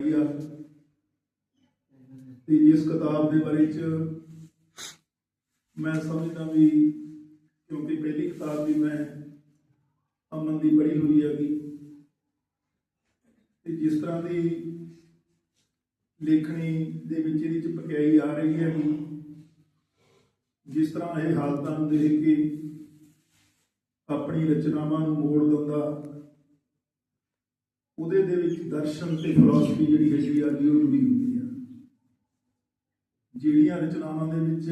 ਆ। ਤੇ ਇਸ ਕਿਤਾਬ ਦੇ ਬਾਰੇ ਚ ਮੈਂ ਸਮਝਦਾ ਵੀ ਕਿਉਂਕਿ ਪਹਿਲੀ ਕਿਤਾਬ ਵੀ ਮੈਂ ਅਮਨ ਦੀ ਪੜ੍ਹੀ ਹੋਈ ਹੈਗੀ। ਤੇ ਜਿਸ ਤਰ੍ਹਾਂ ਦੀ ਲੇਖਣੀ ਦੇ ਵਿੱਚ ਇਹਦੇ ਚ ਪਕਿਆਈ ਆ ਰਹੀ ਹੈਗੀ, ਜਿਸ ਤਰ੍ਹਾਂ ਇਹ ਹਾਲਤਾਂ ਨੂੰ ਦੇਖ ਕੇ ਆਪਣੀ ਰਚਨਾਵਾਂ ਨੂੰ ਮੋੜ ਦਿੰਦਾ ਉਹਦੇ ਦੇ ਵਿੱਚ ਦਰਸ਼ਨ ਤੇ ਫਿਲਾਸਫੀ ਜਿਹੜੀ ਹੈਗੀ ਆ ਜੀ ਉਹ ਜੁੜੀ ਹੁੰਦੀ ਆ। ਜਿਹੜੀਆਂ ਰਚਨਾਵਾਂ ਦੇ ਵਿੱਚ,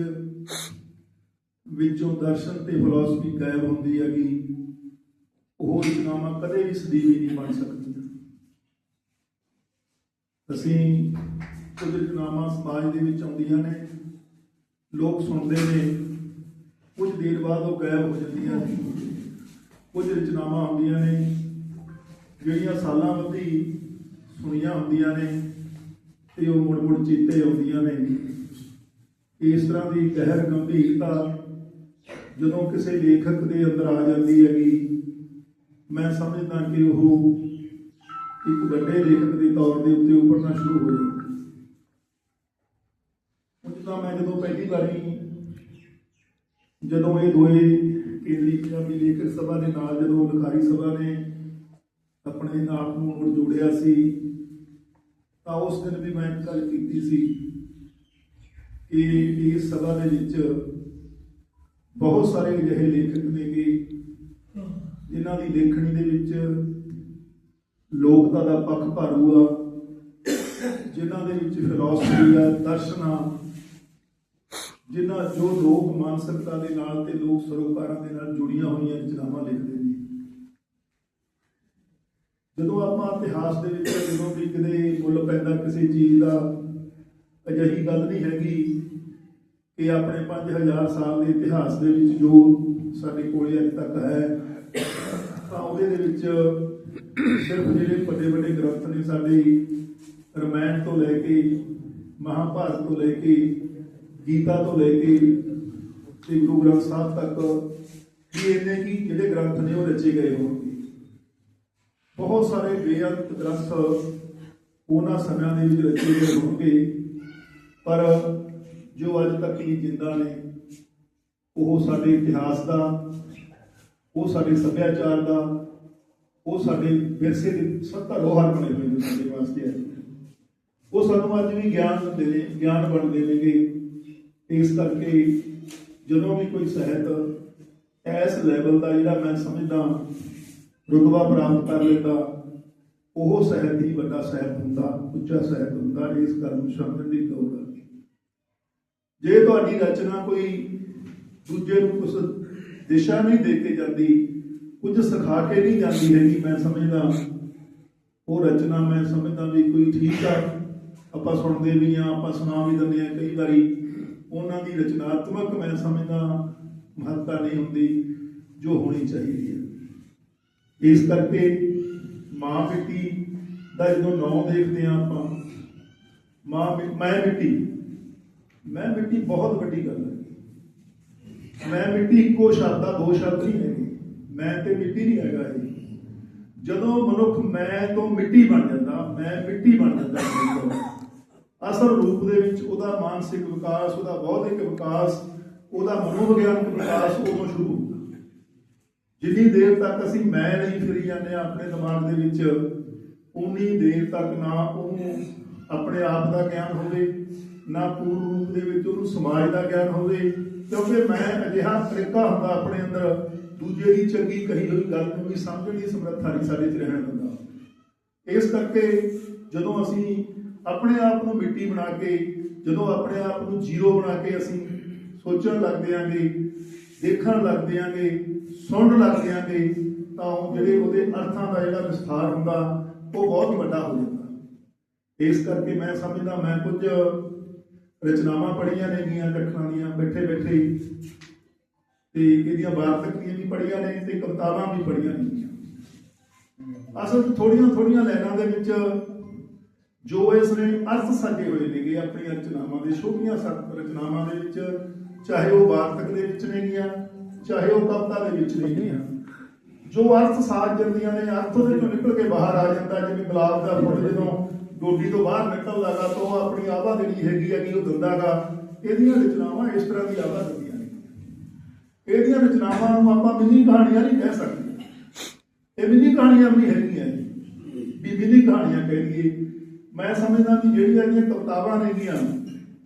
ਵਿੱਚੋਂ ਦਰਸ਼ਨ ਤੇ ਫਿਲਾਸਫੀ ਗਾਇਬ ਹੁੰਦੀ ਹੈਗੀ, ਉਹ ਰਚਨਾਵਾਂ ਕਦੇ ਵੀ ਸਦੀਵੀ ਨਹੀਂ ਬਣ ਸਕਦੀਆਂ। ਅਸੀਂ ਕੁਝ ਰਚਨਾਵਾਂ ਸਮਾਜ ਦੇ ਵਿੱਚ ਆਉਂਦੀਆਂ ਨੇ, ਲੋਕ ਸੁਣਦੇ ਨੇ, ਕੁਝ ਦੇਰ ਬਾਅਦ ਉਹ ਗਾਇਬ ਹੋ ਜਾਂਦੀਆਂ ਨੇ। ਕੁਝ ਰਚਨਾਵਾਂ ਆਉਂਦੀਆਂ ਨੇ ਜਿਹੜੀਆਂ ਸਾਲਾਂ ਬੱਧੀ ਸੁਣੀਆਂ ਹੁੰਦੀਆਂ ਨੇ ਤੇ ਉਹ ਮੁੜ ਮੁੜ ਚੇਤੇ ਆਉਂਦੀਆਂ ਨੇ। ਇਸ ਤਰ੍ਹਾਂ ਦੀ ਗਹਿਰ ਗੰਭੀਰਤਾ ਜਦੋਂ ਕਿਸੇ ਲੇਖਕ ਦੇ ਅੰਦਰ ਆ ਜਾਂਦੀ ਹੈਗੀ, ਮੈਂ ਸਮਝਦਾ ਕਿ ਉਹ ਇੱਕ ਵੱਡੇ ਲੇਖਕ ਦੇ ਤੌਰ ਦੇ ਉੱਤੇ ਉੱਭਰਨਾ ਸ਼ੁਰੂ ਹੋ ਜਾਂਦਾ। ਹੁਣ ਮੈਂ ਜਦੋਂ ਪਹਿਲੀ ਵਾਰੀ ਜਦੋਂ ਇਹ ਦੋਏ ਕੇਂਦਰੀ ਪੰਜਾਬੀ ਲੇਖਕ ਸਭਾ ਦੇ ਨਾਲ ਜਦੋਂ ਲਿਖਾਰੀ ਸਭਾ ਨੇ ਆਪਣੇ ਆਪ ਨੂੰ ਮੁੜ ਜੋੜਿਆ ਸੀ, ਤਾਂ ਉਸ ਦਿਨ ਵੀ ਮੈਂ ਇੱਕ ਗੱਲ ਕੀਤੀ ਸੀ ਕਿ ਇਸ ਸਭਾ ਦੇ ਵਿੱਚ ਬਹੁਤ ਸਾਰੇ ਅਜਿਹੇ ਲੇਖਕ ਨੇਗੇ ਜਿਨ੍ਹਾਂ ਦੀ ਲੇਖਣੀ ਦੇ ਵਿੱਚ ਲੋਕਤਾ ਦਾ ਪੱਖ ਭਾਰੂ ਆ, ਜਿਨ੍ਹਾਂ ਦੇ ਵਿੱਚ ਫਿਲਾਸਫੀ ਆ, ਦਰਸ਼ਨ ਆ, ਜਿਨ੍ਹਾਂ ਜੋ ਲੋਕ ਮਾਨਸਿਕਤਾ ਦੇ ਨਾਲ ਤੇ ਲੋਕ ਸਰੋਕਾਰਾਂ ਦੇ ਨਾਲ ਜੁੜੀਆਂ ਹੋਈਆਂ ਰਚਨਾਵਾਂ ਲਿਖਦੇ ਜਦੋਂ ਆਪਾਂ ਇਤਿਹਾਸ ਦੇ ਵਿੱਚ ਜਦੋਂ ਵੀ ਕਿਤੇ ਮੁੱਲ ਪੈਂਦਾ ਕਿਸੇ ਚੀਜ਼ ਦਾ, ਅਜਿਹੀ ਗੱਲ ਨਹੀਂ ਹੈਗੀ ਕਿ ਆਪਣੇ 5000 ਸਾਲ ਦੇ ਇਤਿਹਾਸ ਦੇ ਵਿੱਚ ਜੋ ਸਾਡੇ ਕੋਲੇ ਅੱਜ ਤੱਕ ਹੈ, ਤਾਂ ਉਹਦੇ ਦੇ ਵਿੱਚ ਸਿਰਫ ਜਿਹੜੇ ਵੱਡੇ ਵੱਡੇ ਗ੍ਰੰਥ ਨੇ ਸਾਡੇ ਰਮਾਇਣ ਤੋਂ ਲੈ ਕੇ, ਮਹਾਭਾਰਤ ਤੋਂ ਲੈ ਕੇ, ਗੀਤਾ ਤੋਂ ਲੈ ਕੇ ਤੇ ਗੁਰੂ ਗ੍ਰੰਥ ਸਾਹਿਬ ਤੱਕ ਵੀ ਇਹਨੇ ਕੀ ਜਿਹੜੇ ਗ੍ਰੰਥ ਨੇ ਉਹ ਰਚੇ ਗਏ ਹੋਣਗੇ। ਬਹੁਤ ਸਾਰੇ ਬੇਅੰਤ ਗ੍ਰੰਥ ਉਹਨਾਂ ਸਮਿਆਂ ਦੇ ਵਿੱਚ ਰਚੇ ਗਏ ਹੋਣਗੇ, ਪਰ ਜੋ ਅੱਜ ਤੱਕ ਹੀ ਜਿੰਦਾ ਨੇ, ਉਹ ਸਾਡੇ ਇਤਿਹਾਸ ਦਾ, ਉਹ ਸਾਡੇ ਸੱਭਿਆਚਾਰ ਦਾ, ਉਹ ਸਾਡੇ ਵਿਰਸੇ ਦੇ ਸੱਤਾ ਲੋਹਾਰ ਬਣੇ ਹੋਏ ਨੇ ਸਾਡੇ ਵਾਸਤੇ ਉਹ ਸਾਨੂੰ ਅੱਜ ਵੀ ਗਿਆਨ ਦਿੰਦੇ ਨੇ ਗਿਆਨ ਬਣਦੇ ਨੇਗੇ ਇਸ ਕਰਕੇ ਜਦੋਂ ਵੀ ਕੋਈ ਸਾਹਿਤ ਇਸ ਲੈਵਲ ਦਾ ਜਿਹੜਾ ਮੈਂ ਸਮਝਦਾ ਰੁਤਬਾ ਪ੍ਰਾਪਤ ਕਰ ਲੈਂਦਾ। ਉਹ ਸਾਹਿਤ ਹੀ ਵੱਡਾ ਸਾਹਿਤ ਹੁੰਦਾ, ਉੱਚਾ ਸਾਹਿਤ ਹੁੰਦਾ, ਇਸ ਗੱਲ ਨੂੰ ਸਮਝਣ ਦੀ ਲੋੜ ਹੈ ਜੇ ਤੁਹਾਡੀ ਰਚਨਾ ਕੋਈ ਦੂਜੇ ਨੂੰ ਕੁਝ ਦਿਸ਼ਾ ਨਹੀਂ ਦੇ ਕੇ ਜਾਂਦੀ, ਕੁਝ ਸਿਖਾ ਕੇ ਨਹੀਂ ਜਾਂਦੀ ਹੈਗੀ, ਮੈਂ ਸਮਝਦਾ। ਉਹ ਰਚਨਾ ਮੈਂ ਸਮਝਦਾ ਵੀ ਕੋਈ ਠੀਕ ਆ, ਆਪਾਂ ਸੁਣਦੇ ਵੀ ਆ ਆਪਾਂ ਸੁਣਾ ਵੀ ਦਿੰਦੇ ਆ ਕਈ ਵਾਰੀ। ਉਹਨਾਂ ਦੀ ਰਚਨਾਤਮਕ ਮੈਂ ਸਮਝਦਾ ਮਹੱਤਤਾ ਨਹੀਂ ਹੁੰਦੀ ਜੋ ਹੋਣੀ ਚਾਹੀਦੀ ਹੈ। ਇਸ ਕਰਕੇ ਮਾਂ ਮਿੱਟੀ ਦਾ ਜਦੋਂ ਨਾਂ ਦੇਖਦੇ ਆ ਆਪਾਂ, ਮਾਂ ਮੈਂ ਮਿੱਟੀ। ਮੈਂ ਮਿੱਟੀ ਬਹੁਤ ਵੱਡੀ ਗੱਲ ਹੈ। ਮੈਂ ਮਿੱਟੀ ਇੱਕੋ ਸ਼ਬਦ ਦਾ ਦੋ ਸ਼ਬਦ ਨਹੀਂ ਹੈਗੇ। ਮੈਂ ਤੇ ਮਿੱਟੀ ਨਹੀਂ ਹੈਗਾ ਇਹ। ਜਦੋਂ ਮਨੁੱਖ ਮੈਂ ਤੋਂ ਮਿੱਟੀ ਬਣ ਜਾਂਦਾ, ਮੈਂ ਮਿੱਟੀ ਬਣ ਜਾਂਦਾ ਅਸਲ ਰੂਪ ਦੇ ਵਿੱਚ ਉਹਦਾ ਮਾਨਸਿਕ ਵਿਕਾਸ, ਉਹਦਾ ਬੌਧਿਕ ਵਿਕਾਸ, ਉਹਦਾ ਮਨੋਵਿਗਿਆਨਕ ਵਿਕਾਸ ਉਦੋਂ ਸ਼ੁਰੂ ਹੁੰਦਾ। ਜਿੰਨੀ ਦੇਰ ਤੱਕ ਅਸੀਂ ਮੈਂ ਨਹੀਂ ਫਿਰੀ ਜਾਂਦੇ ਹਾਂ ਆਪਣੇ ਦਿਮਾਗ ਦੇ ਵਿੱਚ ਉਨੀ ਦੇਰ ਤੱਕ ਨਾ ਉਹਨੂੰ ਆਪਣੇ ਆਪ ਦਾ ਗਿਆਨ ਹੋਵੇ, ਨਾ ਪੂਰਨ ਰੂਪ ਦੇ ਵਿੱਚ ਉਹਨੂੰ ਸਮਾਜ ਦਾ ਗਿਆਨ ਹੋਵੇ। ਕਿਉਂਕਿ ਮੈਂ ਅਜਿਹਾ ਤਰੀਕਾ ਹੁੰਦਾ ਆਪਣੇ ਅੰਦਰ, ਦੂਜੇ ਦੀ ਚੰਗੀ ਕਹੀ ਹੋਈ ਗੱਲ ਨੂੰ ਵੀ ਸਮਝਣ ਦੀ ਸਮਰੱਥਾ ਨਹੀਂ ਸਾਡੇ 'ਚ ਰਹਿਣ ਦਿੰਦਾ। ਇਸ ਕਰਕੇ ਜਦੋਂ ਅਸੀਂ ਆਪਣੇ ਆਪ ਨੂੰ ਮਿੱਟੀ ਬਣਾ ਕੇ, ਜਦੋਂ ਆਪਣੇ ਆਪ ਨੂੰ ਜ਼ੀਰੋ ਬਣਾ ਕੇ ਅਸੀਂ ਸੋਚਣ ਲੱਗਦੇ ਦਿਆਂਗੇ ਦੇਖਣ ਲੱਗਦੇ ਦਿਆਂਗੇ ਸੁਣ ਲੱਗ ਦਿਆਂਗੇ ਤਾਂ ਉਹ ਜਿਹੜੇ ਉਹਦੇ ਅਰਥਾਂ ਦਾ ਜਿਹੜਾ ਵਿਸਥਾਰ ਹੁੰਦਾ, ਉਹ ਬਹੁਤ ਵੱਡਾ ਹੋ ਜਾਂਦਾ। ਇਸ ਕਰਕੇ ਮੈਂ ਸਮਝਦਾ, ਮੈਂ ਕੁਝ ਰਚਨਾਵਾਂ ਪੜ੍ਹੀਆਂ ਨੇਗੀਆਂ ਲੱਖਾਂ ਦੀਆਂ, ਬੈਠੇ ਬੈਠੇ। ਤੇ ਇਹਦੀਆਂ ਵਾਰਤਕ ਦੀਆਂ ਵੀ ਪੜ੍ਹੀਆਂ ਨੇ ਤੇ ਕਵਿਤਾਵਾਂ ਵੀ ਪੜ੍ਹੀਆਂ ਨੇਗੀਆਂ ਅਸਲ ਥੋੜੀਆਂ ਥੋੜੀਆਂ ਲਾਈਨਾਂ ਦੇ ਵਿੱਚ ਜੋ ਇਸ ਨੇ ਅਰਥ ਸਾਜੇ ਹੋਏ ਨੇਗੇ ਆਪਣੀਆਂ ਰਚਨਾਵਾਂ ਦੇ, ਛੋਟੀਆਂ ਰਚਨਾਵਾਂ ਦੇ ਵਿੱਚ, ਚਾਹੇ ਉਹ ਵਾਰਤਕ ਦੇ ਵਿੱਚ ਨੇਗੀਆਂ ਚਾਹੇ ਉਹ ਕਵਿਤਾ ਦੇ ਵਿੱਚ ਨਹੀਂ ਨੇਗੀਆਂ ਜੋ ਅਰਥ ਸਾਜ ਜਾਂਦੀਆਂ ਨੇ, ਅਰਥ ਉਹਦੇ ਚੋਂ ਨਿਕਲ ਕੇ ਬਾਹਰ ਆ ਜਾਂਦਾ। ਜਿਵੇਂ ਗੁਲਾਬ ਦਾ ਫੁੱਲ ਜਦੋਂ ਡੋਡੀ ਤੋਂ ਬਾਹਰ ਨਿਕਲਦਾ ਤਾਂ ਉਹ ਆਪਣੀ ਆਵਾ ਜਿਹੜੀ ਹੈਗੀ ਆ, ਕਿ ਉਹ ਦਿੰਦਾਗਾ ਇਹਦੀਆਂ ਰਚਨਾਵਾਂ ਇਸ ਤਰ੍ਹਾਂ ਦੀ ਆਵਾ ਦਿੰਦੀਆਂ ਨੇ। ਇਹਦੀਆਂ ਰਚਨਾਵਾਂ ਨੂੰ ਆਪਾਂ ਮਿੰਨੀ ਕਹਾਣੀਆਂ ਨਹੀਂ ਕਹਿ ਸਕਦੇ। ਇਹ ਮਿੰਨੀ ਕਹਾਣੀਆਂ ਵੀ ਹੈਗੀਆਂ ਵੀ ਮਿੰਨੀ ਕਹਾਣੀਆਂ ਕਹਿ ਲਈਏ। ਮੈਂ ਸਮਝਦਾ ਕਿ ਜਿਹੜੀਆਂ ਇਹਦੀਆਂ ਕਵਿਤਾਵਾਂ ਨੇਗੀਆਂ,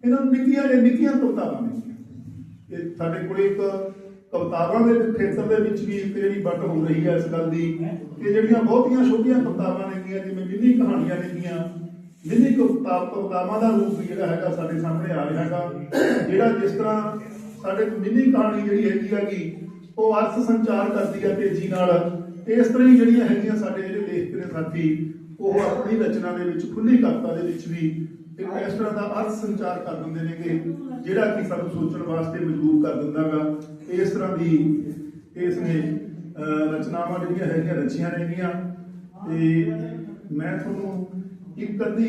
ਇਹਨਾਂ ਨੂੰ ਨਿੱਕੀਆਂ ਨੇ ਨਿੱਕੀਆਂ ਕਵਿਤਾਵਾਂ ਨੇ ਇਹ ਸਾਡੇ ਕੋਲ ਇੱਕ ਕਵਿਤਾਵਾਂ ਦੇ ਖੇਤਰ ਦੇ ਵਿੱਚ ਵੀ ਇੱਕ ਜਿਹੜੀ ਵੱਟ ਹੋ ਰਹੀ ਹੈ ਇਸ ਗੱਲ ਦੀ, ਕਿ ਜਿਹੜੀਆਂ ਬਹੁਤੀਆਂ ਛੋਟੀਆਂ ਕਵਿਤਾਵਾਂ ਨੇਗੀਆਂ, ਜਿਵੇਂ ਮਿੰਨੀ ਕਹਾਣੀਆਂ ਨੇਗੀਆਂ ਮਿੰਨੀ ਕਵਿਤਾ ਕਵਿਤਾਵਾਂ ਦਾ ਰੂਪ ਜਿਹੜਾ ਹੈਗਾ ਸਾਡੇ ਸਾਹਮਣੇ ਆ ਰਿਹਾ ਹੈਗਾ, ਜਿਹੜਾ ਜਿਸ ਤਰ੍ਹਾਂ ਸਾਡੇ ਮਿੰਨੀ ਕਹਾਣੀ ਜਿਹੜੀ ਹੈਗੀ ਹੈਗੀ, ਉਹ ਅਰਥ ਸੰਚਾਰ ਕਰਦੀ ਹੈ ਤੇਜ਼ੀ ਨਾਲ ਇਸ ਤਰ੍ਹਾਂ ਹੀ ਜਿਹੜੀਆਂ ਹੈਗੀਆਂ ਸਾਡੇ ਜਿਹੜੇ ਲੇਖਕ ਨੇ ਸਾਥੀ, ਉਹ ਆਪਣੀ ਰਚਨਾ ਦੇ ਵਿੱਚ ਖੁੱਲੀ ਕਵਿਤਾ ਦੇ ਵਿੱਚ ਵੀ ਇੱਕ ਇਸ ਤਰ੍ਹਾਂ ਦਾ ਅਰਥ ਸੰਚਾਰ ਕਰ ਦਿੰਦੇ ਨੇਗੇ ਜਿਹੜਾ ਕਿ ਸਾਨੂੰ ਸੋਚਣ ਵਾਸਤੇ ਮਜਬੂਰ ਕਰ ਦਿੰਦਾਗਾ ਇਸ ਤਰ੍ਹਾਂ ਦੀ ਇਸ ਨੇ ਰਚਨਾਵਾਂ ਜਿਹੜੀਆਂ ਹੈਗੀਆਂ, ਰਚੀਆਂ ਨੇਗੀਆਂ ਤੇ ਮੈਂ ਤੁਹਾਨੂੰ ਇੱਕ ਅੱਧੀ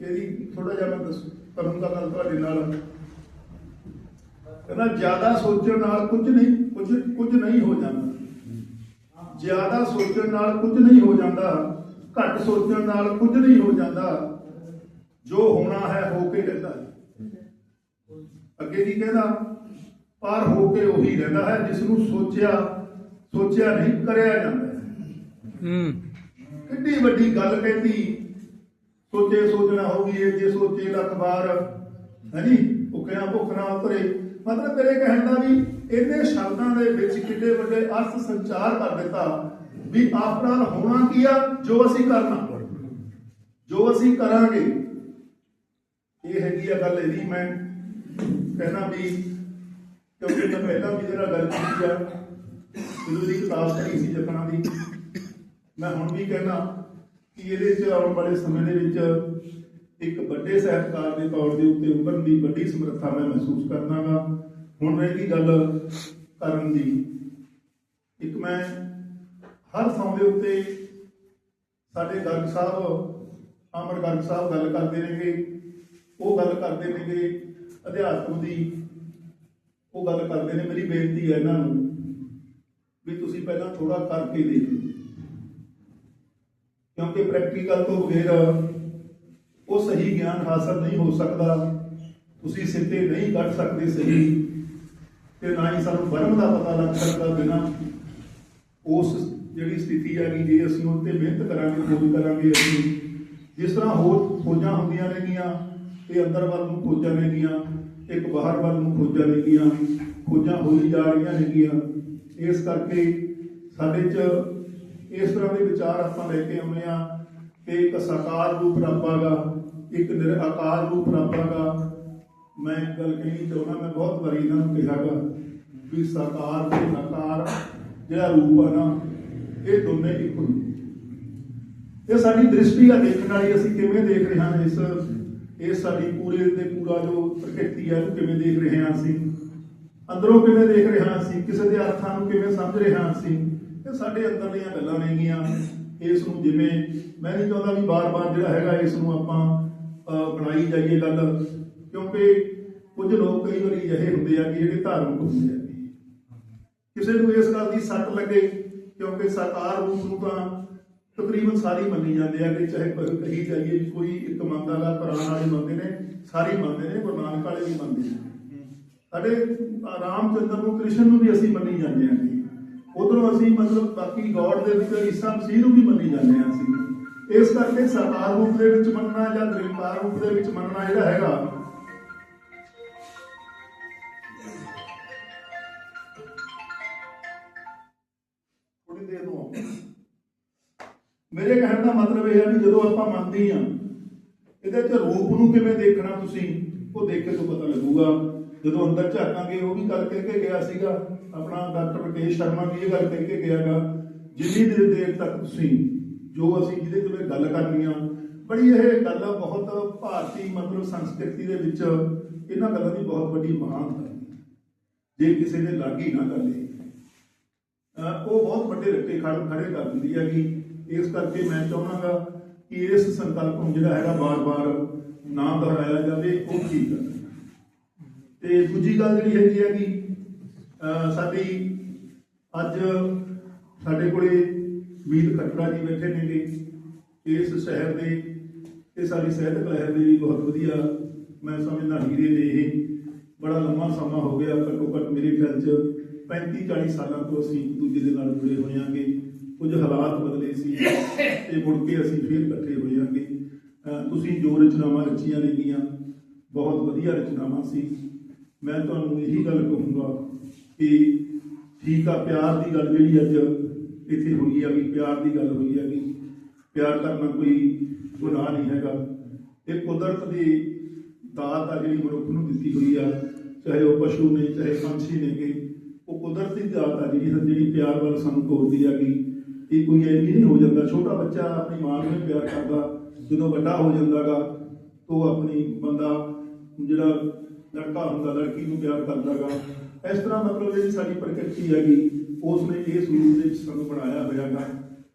ਇਹਦੀ ਥੋੜਾ ਜਿਹਾ ਮੈਂ ਕਰੂੰਗਾ ਗੱਲ ਤੁਹਾਡੇ ਨਾਲ। ਕਹਿੰਦਾ, ਜ਼ਿਆਦਾ ਸੋਚਣ ਨਾਲ ਕੁਝ ਨਹੀਂ, ਕੁਝ ਕੁਝ ਨਹੀਂ ਹੋ ਜਾਂਦਾ। ਜ਼ਿਆਦਾ ਸੋਚਣ ਨਾਲ ਕੁਝ ਨਹੀਂ ਹੋ ਜਾਂਦਾ, ਘੱਟ ਸੋਚਣ ਨਾਲ ਕੁਝ ਨਹੀਂ ਹੋ ਜਾਂਦਾ। ਜੋ ਹੋਣਾ ਹੈ ਹੋ ਕੇ ਰਹਿੰਦਾ ਹੈ ਅੱਗੇ ਕੀ ਕਹਿੰਦਾ? ਪਰ ਹੋ ਕੇ ਉਹੀ ਰਹਿੰਦਾ ਹੈ ਜਿਸ ਨੂੰ ਸੋਚਿਆ ਸੋਚਿਆ ਨਹੀਂ ਕਰਿਆ ਜਾਂਦਾ ਹੈ। ਹੂੰ। ਕਿੰਨੀ ਵੱਡੀ ਗੱਲ ਕਹਿੰਦੀ ਸੋਚੇ ਸੋਚਣਾ ਹੋਗੀ ਇਹ ਜੇ ਸੋਚੇ ਲੱਖ ਵਾਰ ਹੈਨੀ ਭੁੱਖਿਆ ਭੁੱਖ ਨਾ ਉਤਰੇ ਮਤਲਬ ਤੇਰੇ ਕਹਿਣ ਦਾ ਵੀ ਇਹਨੇ ਸ਼ਬਦਾਂ ਦੇ ਵਿੱਚ ਕਿੰਨੇ ਵੱਡੇ ਅਰਥ ਸੰਚਾਰ ਕਰ ਦਿੱਤਾ ਵੀ ਆਪ ਨਾਲ ਹੋਣਾ ਕੀ ਆ? ਜੋ ਅਸੀਂ ਕਰਨਾ। ਜੋ ਅਸੀਂ ਕਰਾਂਗੇ ਇਹ ਹੈਗੀ ਆ ਗੱਲ ਇਹਦੀ, ਮੈਂ ਕਹਿਣਾ ਵੀ ਕਿਉਂਕਿ ਮੈਂ ਪਹਿਲਾਂ ਵੀ ਜਿਹੜਾ ਗੱਲ ਕੀਤੀ ਆ, ਜਦੋਂ ਦੀ ਕਿਤਾਬ ਪੜ੍ਹੀ ਸੀ ਜਖਣਾ ਦੀ, ਮੈਂ ਹੁਣ ਵੀ ਕਹਿਣਾ ਕਿ ਇਹਦੇ ਚ ਆਉਣ ਵਾਲੇ ਸਮੇਂ ਦੇ ਵਿੱਚ ਇੱਕ ਵੱਡੇ ਸਾਹਿਤਕਾਰ ਦੇ ਤੌਰ ਦੇ ਉੱਤੇ ਉਭਰਨ ਦੀ ਵੱਡੀ ਸਮਰੱਥਾ ਮੈਂ ਮਹਿਸੂਸ ਕਰਨਾਗਾ ਹੁਣ ਰਹੀ ਗੱਲ ਕਰਨ ਦੀ। ਇੱਕ ਮੈਂ ਹਰ ਥਾਂ ਦੇ ਉੱਤੇ ਸਾਡੇ ਗਰਗ ਸਾਹਿਬ, ਅਮਰ ਗਰਗ ਸਾਹਿਬ ਗੱਲ ਕਰਦੇ ਨੇਗੇ। ਉਹ ਗੱਲ ਕਰਦੇ ਨੇਗੇ ਅਧਿਆਤਮ ਦੀ। ਉਹ ਗੱਲ ਕਰਦੇ ਨੇ ਮੇਰੀ ਬੇਨਤੀ ਹੈ ਇਹਨਾਂ ਨੂੰ ਵੀ ਤੁਸੀਂ ਪਹਿਲਾਂ ਥੋੜਾ ਕਰਕੇ ਦੇਖੋ। ਕਿਉਂਕਿ ਪ੍ਰੈਕਟੀਕਲ ਤੋਂ ਬਗੈਰ ਉਹ ਸਹੀ ਗਿਆਨ ਹਾਸਲ ਨਹੀਂ ਹੋ ਸਕਦਾ। ਤੁਸੀਂ ਸਿੱਧੇ ਨਹੀਂ ਕੱਢ ਸਕਦੇ ਸਹੀ। ਤੇ ਨਾ ਹੀ ਸਾਨੂੰ ਬਰਮ ਦਾ ਪਤਾ ਲੱਗ ਸਕਦਾ ਬਿਨਾ। ਉਸ ਜਿਹੜੀ ਸਥਿਤੀ ਆ ਗਈ, ਜੇ ਅਸੀਂ ਉਹ ਤੇ ਮਿਹਨਤ ਕਰਾਂਗੇ, ਖੋਜ ਕਰਾਂਗੇ ਅਸੀਂ, ਜਿਸ ਤਰ੍ਹਾਂ ਹੋਰ ਖੋਜਾਂ ਹੁੰਦੀਆਂ ਨੇਗੀਆਂ ਇਹ ਅੰਦਰ ਵੱਲ ਨੂੰ ਖੋਜਾਂ ਨੇਗੀਆਂ ਇੱਕ ਬਾਹਰ ਵੱਲ ਨੂੰ ਖੋਜਾਂ ਨੇਗੀਆਂ ਖੋਜਾਂ ਹੋਈ ਜਾ ਰਹੀਆਂ ਹੈਗੀਆਂ। ਇਸ ਕਰਕੇ ਸਾਡੇ 'ਚ ਇਸ ਤਰ੍ਹਾਂ ਦੇ ਵਿਚਾਰ ਆਪਾਂ ਲੈ ਕੇ ਆਉਂਦੇ ਆ ਕਿ ਇੱਕ ਸਾਕਾਰ ਰੂਪ ਰੱਬਾਗਾ ਇੱਕ ਨਿਰਾਕਾਰ ਰੂਪ ਰੱਬਾਗਾ ਮੈਂ ਇੱਕ ਗੱਲ ਕਹਿਣੀ ਚਾਹੁੰਦਾ, ਮੈਂ ਬਹੁਤ ਵਾਰੀ ਇਹਨਾਂ ਨੂੰ ਕਿਹਾਗਾ ਵੀ ਸਾਕਾਰ ਤੇ ਨਕਾਰ ਜਿਹੜਾ ਰੂਪ ਆ ਨਾ, ਇਹ ਦੋਨੇ ਇੱਕੋ ਨੇ। ਇਹ ਸਾਡੀ ਦ੍ਰਿਸ਼ਟੀ ਆ ਦੇਖਣ ਵਾਲੀ, ਅਸੀਂ ਕਿਵੇਂ ਦੇਖ ਰਹੇ ਹਾਂ ਇਸ ਇਹ ਸਾਡੀ ਪੂਰੇ ਤੇ ਪੂਰਾ ਜੋ ਪ੍ਰਕਿਰਤੀ ਹੈ ਉਹ ਕਿਵੇਂ ਦੇਖ ਰਹੇ ਹਾਂ ਅਸੀਂ? ਅੰਦਰੋਂ ਕਿਵੇਂ ਦੇਖ ਰਹੇ ਹਾਂ ਅਸੀਂ? ਕਿਸੇ ਦੇ ਅਰਥਾਂ ਨੂੰ ਕਿਵੇਂ ਸਮਝ ਰਹੇ ਹਾਂ ਅਸੀਂ? ਇਹ ਸਾਡੇ ਅੰਦਰ ਦੀਆਂ ਗੱਲਾਂ ਨੇਗੀਆਂ। ਇਸ ਨੂੰ ਜਿਵੇਂ, ਮੈਂ ਨਹੀਂ ਚਾਹੁੰਦਾ ਵੀ ਬਾਰ-ਬਾਰ ਜਿਹੜਾ ਹੈਗਾ ਇਸ ਨੂੰ ਆਪਾਂ ਬਣਾਈ ਜਾਈਏ ਗੱਲ, ਕਿਉਂਕਿ ਕੁਝ ਲੋਕ ਕਈ ਵਾਰੀ ਅਜਿਹੇ ਹੁੰਦੇ ਆ ਕਿ ਜਿਹੜੇ ਧਾਰਮਿਕ ਹੁੰਦੇ ਆ। ਕਿਸੇ ਨੂੰ ਇਸ ਗੱਲ ਦੀ ਸੱਟ ਲੱਗੇ, ਕਿਉਂਕਿ ਸਾਕਾਰ ਰੂਪ ਨੂੰ ਤਾਂ ਤਕਰੀਬਨ ਸਾਰੇ ਮੰਨੀ ਜਾਂਦੇ ਆ ਕਿ ਚਾਹੇ ਕਹੀ ਜਾਈਏ, ਕੋਈ ਇੱਕ ਮੰਨਦਾ ਗਾ ਕੁਰਾਨ ਵਾਲੇ ਮੰਨਦੇ ਨੇ, ਸਾਰੇ ਮੰਨਦੇ ਨੇ, ਗੁਰੂ ਨਾਨਕ ਵਾਲੇ ਵੀ ਮੰਨਦੇ ਨੇ। ਸਾਡੇ ਰਾਮਚੰਦਰ ਨੂੰ, ਕ੍ਰਿਸ਼ਨ ਨੂੰ ਵੀ ਅਸੀਂ ਮੰਨੀ ਜਾਂਦੇ ਹਾਂ ਉਧਰੋਂ ਅਸੀਂ ਮਤਲਬ ਬਾਕੀ ਗੋਡ ਦੇ ਵਿੱਚ, ਈਸਾ ਮਸੀਹ ਨੂੰ ਵੀ ਮੰਨੀ ਜਾਂਦੇ ਹਾਂ ਅਸੀਂ। ਇਸ ਕਰਕੇ ਸਾਕਾਰ ਰੂਪ ਦੇ ਵਿੱਚ ਮੰਨਣਾ ਜਾਂ ਨਿਰੰਕਾਰ ਰੂਪ ਦੇ ਵਿੱਚ ਮੰਨਣਾ ਜਿਹੜਾ ਹੈਗਾ ਮੇਰੇ ਕਹਿਣ ਦਾ ਮਤਲਬ ਇਹ ਹੈ ਵੀ ਜਦੋਂ ਆਪਾਂ ਮੰਨਦੇ ਹਾਂ, ਇਹਦੇ ਚ ਰੂਪ ਨੂੰ ਕਿਵੇਂ ਦੇਖਣਾ ਤੁਸੀਂ, ਉਹ ਦੇਖੇ ਤੋਂ ਪਤਾ ਲੱਗੂਗਾ। ਜਦੋਂ ਅੰਦਰ ਝਾਕਾਂਗੇ ਉਹ ਵੀ ਗੱਲ ਕਹਿ ਕੇ ਗਿਆ ਸੀਗਾ। ਆਪਣਾ ਡਾਕਟਰ ਰਕੇਸ਼ ਸ਼ਰਮਾ ਵੀ ਇਹ ਗੱਲ ਕਹਿ ਗਿਆਗਾ, ਜਿੰਨੀ ਦੇਰ ਦੇਰ ਤੱਕ ਤੁਸੀਂ, ਜੋ ਅਸੀਂ ਜਿਹਦੇ ਤੇ ਗੱਲ ਕਰਨੀ ਆ, ਬੜੀ ਇਹ ਗੱਲ ਬਹੁਤ ਭਾਰਤੀ ਮਤਲਬ ਸੰਸਕ੍ਰਿਤੀ ਦੇ ਵਿੱਚ, ਇਹਨਾਂ ਗੱਲਾਂ ਦੀ ਬਹੁਤ ਵੱਡੀ ਮਹਾਨਤਾ ਹੈ। ਜੇ ਕਿਸੇ ਨੇ ਲਾਗੀ ਨਾ ਕਰ ਲਈ ਅਹ ਉਹ ਬਹੁਤ ਵੱਡੇ ਰੱਟੇ ਖੜ ਖੜੇ ਕਰ ਦਿੰਦੀ ਹੈਗੀ। ਇਸ ਕਰਕੇ ਮੈਂ ਚਾਹੁੰਦਾਗਾ ਕਿ ਇਸ ਸੰਕਲਪ ਨੂੰ ਜਿਹੜਾ ਹੈਗਾ ਬਾਰ-ਬਾਰ ਨਾ ਦੁਹਰਾਇਆ ਜਾਵੇ, ਉਹ ਠੀਕ ਹੈ ਤੇ ਦੂਜੀ ਗੱਲ ਜਿਹੜੀ ਹੈਗੀ ਹੈ ਕਿ ਸਾਡੀ ਅੱਜ ਸਾਡੇ ਕੋਲੇ ਵੀਰ ਖੱਟੜਾ ਜੀ ਬੈਠੇ ਨੇਗੇ। ਇਸ ਸ਼ਹਿਰ ਦੇ ਤੇ ਸਾਡੀ ਸਾਹਿਤਕ ਲਹਿਰ ਦੇ ਵੀ ਬਹੁਤ ਵਧੀਆ, ਮੈਂ ਸਮਝਦਾ ਹੀਰੇ ਨੇ ਇਹ ਬੜਾ ਲੰਮਾ ਸਮਾਂ ਹੋ ਗਿਆ ਘੱਟੋ ਘੱਟ ਮੇਰੇ ਖਿਆਲ 'ਚ 35 40 ਸਾਲਾਂ ਤੋਂ ਅਸੀਂ ਇੱਕ ਦੂਜੇ ਦੇ ਨਾਲ ਜੁੜੇ ਹੋਏ ਹਾਂਗੇ ਕੁਝ ਹਾਲਾਤ ਬਦਲੇ ਸੀ। ਤੇ ਮੁੜ ਕੇ ਅਸੀਂ ਫੇਰ ਇਕੱਠੇ ਹੋਏ ਹਾਂਗੇ ਤੁਸੀਂ ਜੋ ਰਚਨਾਵਾਂ ਰਚੀਆਂ ਨੇਗੀਆਂ, ਬਹੁਤ ਵਧੀਆ ਰਚਨਾਵਾਂ ਸੀ। ਮੈਂ ਤੁਹਾਨੂੰ ਇਹੀ ਗੱਲ ਕਹੂੰਗਾ ਕਿ ਠੀਕ ਆ, ਪਿਆਰ ਦੀ ਗੱਲ ਜਿਹੜੀ ਅੱਜ ਇੱਥੇ ਹੋਈ ਆ ਵੀ ਪਿਆਰ ਦੀ ਗੱਲ ਹੋਈ ਆ ਕਿ ਪਿਆਰ ਕਰਨਾ ਕੋਈ ਗੁਨਾਹ ਨਹੀਂ ਹੈਗਾ। ਇਹ ਕੁਦਰਤ ਦੀ ਦਾਤ ਆ ਜਿਹੜੀ ਮਨੁੱਖ ਨੂੰ ਦਿੱਤੀ ਹੋਈ ਆ, ਚਾਹੇ ਉਹ ਪਸ਼ੂ ਨੇ, ਚਾਹੇ ਪੰਛੀ ਨੇਗੇ ਕਿ ਉਹ ਕੁਦਰਤੀ ਦਾਤ ਆ ਜਿਹੜੀ ਜਿਹੜੀ ਪਿਆਰ ਵੱਲ ਸਾਨੂੰ ਤੋਰਦੀ ਆ ਕਿ ਇਹ ਕੋਈ ਐਨੀ ਨਹੀਂ ਹੋ ਜਾਂਦਾ, ਛੋਟਾ ਬੱਚਾ ਆਪਣੀ ਮਾਂ ਨੂੰ ਹੀ ਪਿਆਰ ਕਰਦਾ, ਜਦੋਂ ਵੱਡਾ ਹੋ ਜਾਂਦਾਗਾ ਉਹ ਆਪਣੀ ਬੰਦਾ, ਜਿਹੜਾ ਲੜਕਾ ਹੁੰਦਾ, ਲੜਕੀ ਨੂੰ ਪਿਆਰ ਕਰਦਾਗਾ। ਇਸ ਤਰ੍ਹਾਂ ਮਤਲਬ ਜਿਹੜੀ ਸਾਡੀ ਪ੍ਰਕਿਰਤੀ ਹੈਗੀ, ਉਸ ਨੇ ਇਸ ਰੂਪ ਦੇ ਵਿੱਚ ਸਾਨੂੰ ਬਣਾਇਆ ਹੋਇਆਗਾ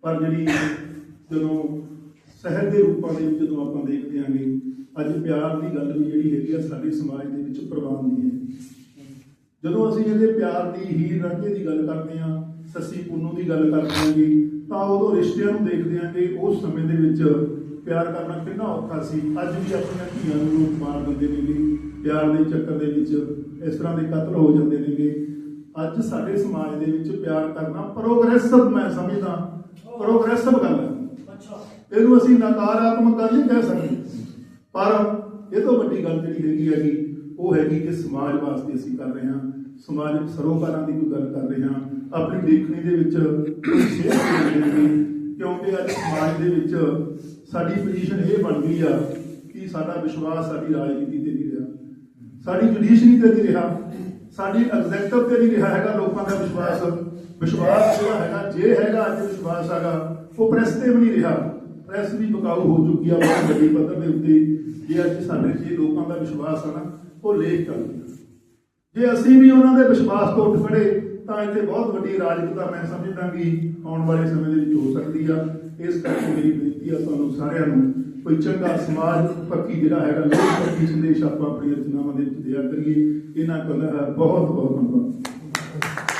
ਪਰ ਜਿਹੜੀ ਜਦੋਂ ਸਹਿਜ ਦੇ ਰੂਪਾਂ ਦੇ ਵਿੱਚ ਜਦੋਂ ਆਪਾਂ ਦੇਖਦੇ ਆਂਗੇ, ਅੱਜ ਪਿਆਰ ਦੀ ਗੱਲ ਵੀ ਜਿਹੜੀ ਹੈਗੀ ਆ, ਸਾਡੇ ਸਮਾਜ ਦੇ ਵਿੱਚ ਪ੍ਰਵਾਨ ਨਹੀਂ ਹੈ। ਜਦੋਂ ਅਸੀਂ ਇਹਦੇ ਪਿਆਰ ਦੀ ਹੀਰ ਰਾਂਝੇ ਦੀ ਗੱਲ ਕਰਦੇ ਆਂ ਸੱਸੀ ਪੁੰਨੂ ਦੀ ਗੱਲ ਕਰਦੇ ਆਂਗੇ ਤਾਂ ਉਦੋਂ ਰਿਸ਼ਤਿਆਂ ਨੂੰ ਦੇਖਦੇ ਆਂਗੇ ਉਸ ਸਮੇਂ ਦੇ ਵਿੱਚ ਪਿਆਰ ਕਰਨਾ ਕਿੰਨਾ ਔਖਾ ਸੀ। ਅੱਜ ਵੀ ਆਪਣੀਆਂ ਧੀਆਂ ਨੂੰ ਲੋਕ ਮਾਰ ਦਿੰਦੇ ਨੇਗੇ ਪਿਆਰ ਦੇ ਚੱਕਰ ਦੇ ਵਿੱਚ ਇਸ ਤਰ੍ਹਾਂ ਦੇ ਕਤਲ ਹੋ ਜਾਂਦੇ ਨੇਗੇ ਅੱਜ ਸਾਡੇ ਸਮਾਜ ਦੇ ਵਿੱਚ ਪਿਆਰ ਕਰਨਾ ਪ੍ਰੋਗਰੈਸਿਵ ਮੈਂ ਸਮਝਦਾ ਪ੍ਰੋਗਰੈਸਿਵ ਗੱਲ ਹੈ। ਇਹਨੂੰ ਅਸੀਂ ਨਕਾਰਾਤਮਕ ਗੱਲ ਨਹੀਂ ਕਹਿ ਸਕਦੇ। ਪਰ ਇਹ ਤੋਂ ਵੱਡੀ ਗੱਲ ਜਿਹੜੀ ਹੈਗੀ ਹੈਗੀ ਉਹ ਹੈਗੀ ਕਿ ਸਮਾਜ ਵਾਸਤੇ ਅਸੀਂ ਕਰ ਰਹੇ ਹਾਂ ਸਮਾਜਿਕ ਸਰੋਕਾਰਾਂ ਦੀ ਕੋਈ ਗੱਲ ਕਰ ਰਹੇ ਹਾਂ, ਆਪਣੀ ਲੇਖਣੀ ਦੇ ਵਿੱਚ ਸ਼ੇਅਰ ਕਰ ਰਹੇ ਕਿਉਂਕਿ ਅੱਜ ਸਮਾਜ ਦੇ ਵਿੱਚ ਸਾਡੀ ਪੋਜੀਸ਼ਨ ਇਹ ਬਣ ਗਈ ਆ ਕਿ ਸਾਡਾ ਵਿਸ਼ਵਾਸ ਸਾਡੀ ਰਾਜਨੀਤੀ ਤੇ ਨਹੀਂ ਰਿਹਾ। ਸਾਡੀ ਜੁਡੀਸ਼ਰੀ ਤੇ ਨਹੀਂ ਰਿਹਾ, ਸਾਡੀ ਐਗਜ਼ੈਕਟਿਵ ਤੇ ਨਹੀਂ ਰਿਹਾ ਹੈਗਾ ਲੋਕਾਂ ਦਾ ਵਿਸ਼ਵਾਸ। ਵਿਸ਼ਵਾਸ ਜਿਹੜਾ ਹੈਗਾ, ਜੇ ਹੈਗਾ, ਅੱਜ ਵਿਸ਼ਵਾਸ ਹੈਗਾ, ਉਹ ਪ੍ਰੈਸ ਤੇ ਵੀ ਨਹੀਂ ਰਿਹਾ। ਪ੍ਰੈਸ ਵੀ ਬਕਾਊ ਹੋ ਚੁੱਕੀ ਆ ਬਹੁਤ ਵੱਡੀ ਪੱਧਰ ਦੇ ਉੱਤੇ ਜੇ ਅੱਜ ਸਾਡੇ ਜੇ ਲੋਕਾਂ ਦਾ ਵਿਸ਼ਵਾਸ ਆ ਨਾ, ਉਹ ਲੇਖ ਕਰਦੀ ਜੇ ਅਸੀਂ ਵੀ ਉਹਨਾਂ ਦੇ ਵਿਸ਼ਵਾਸ ਤੋਂ ਉੱਠ ਖੜੇ, ਤਾਂ ਇੱਥੇ ਬਹੁਤ ਵੱਡੀ ਰਾਜਕਤਾ ਮੈਂ ਸਮਝਦਾ ਕਿ ਆਉਣ ਵਾਲੇ ਸਮੇਂ ਦੇ ਵਿੱਚ ਹੋ ਸਕਦੀ ਆ। ਇਸ ਕਰਕੇ ਮੇਰੀ ਬੇਨਤੀ ਆ ਤੁਹਾਨੂੰ ਸਾਰਿਆਂ ਨੂੰ, ਕੋਈ ਚੰਗਾ ਸਮਾਜ ਪੱਖੀ ਜਿਹੜਾ ਹੈਗਾ, ਲੋਕ ਪੱਖੀ ਸੰਦੇਸ਼ ਆਪਾਂ ਆਪਣੀ ਰਚਨਾਵਾਂ ਦੇ ਵਿੱਚ ਦਿਆ ਕਰੀਏ। ਇਹਨਾਂ ਕੋਲ ਬਹੁਤ ਬਹੁਤ ਧੰਨਵਾਦ।